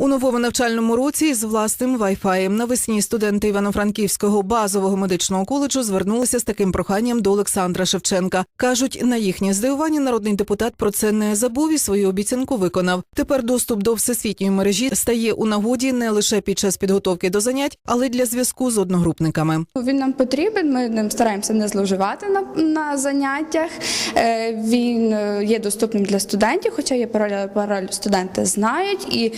У новому навчальному році з власним вайфаєм навесні студенти Івано-Франківського базового медичного коледжу звернулися з таким проханням до Олександра Шевченка. кажуть, на їхнє здивування народний депутат про це не забув і свою обіцянку виконав. Тепер доступ до всесвітньої мережі стає у нагоді не лише під час підготовки до занять, але й для зв'язку з одногрупниками. Він нам потрібен. Ми ним стараємося не зловживати на, на заняттях. Е, Він е, є доступним для студентів, хоча є пароль, пароль студенти знають і.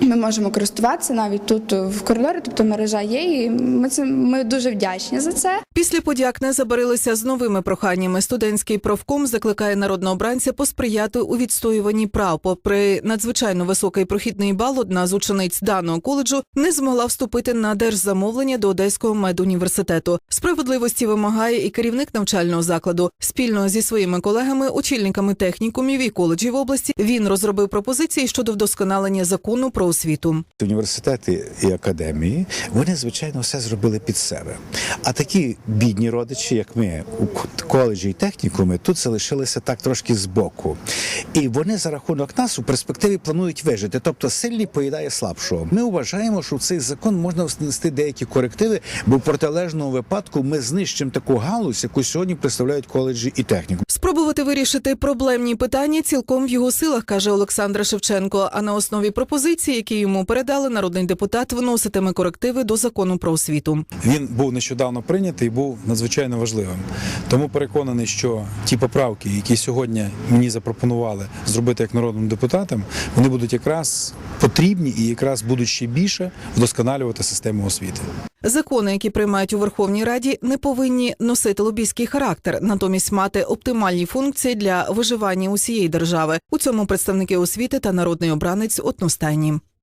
Ми можемо користуватися навіть тут в коридорі, тобто мережа є, і ми це ми дуже вдячні за це. Після подяк не забарилися з новими проханнями. Студентський профком закликає народного обранця посприяти у відстоюванні прав. Попри надзвичайно високий прохідний бал, одна з учениць даного коледжу не змогла вступити на держзамовлення до Одеського медуніверситету. Справедливості вимагає і керівник навчального закладу. Спільно зі своїми колегами, очільниками технікумів і коледжів області, він розробив пропозиції щодо вдосконалення закону про освіту. Університети і академії вони звичайно все зробили під себе. А такі бідні родичі, як ми у коледжі і технікуми, тут залишилися так трошки збоку. І вони за рахунок нас у перспективі планують вижити. Тобто сильний поїдає слабшого. Ми вважаємо, що в цей закон можна внести деякі корективи, бо в протилежному випадку ми знищимо таку галузь, яку сьогодні представляють коледжі і технікуми. Спробувати вирішити проблемні питання цілком в його силах, каже Олександр Шевченко. А на основі пропозицій, які йому передали, народний депутат вноситиме корективи до закону про освіту. Він був нещодавно прийнятий був надзвичайно важливим. Тому переконаний, що ті поправки, які сьогодні мені запропонували зробити як народним депутатам, вони будуть якраз потрібні і якраз будуть ще більше вдосконалювати систему освіти. Закони, які приймають у Верховній Раді, не повинні носити лобійський характер, натомість мати оптимальні функції для виживання усієї держави. У цьому представники освіти та народний обранець одностайні.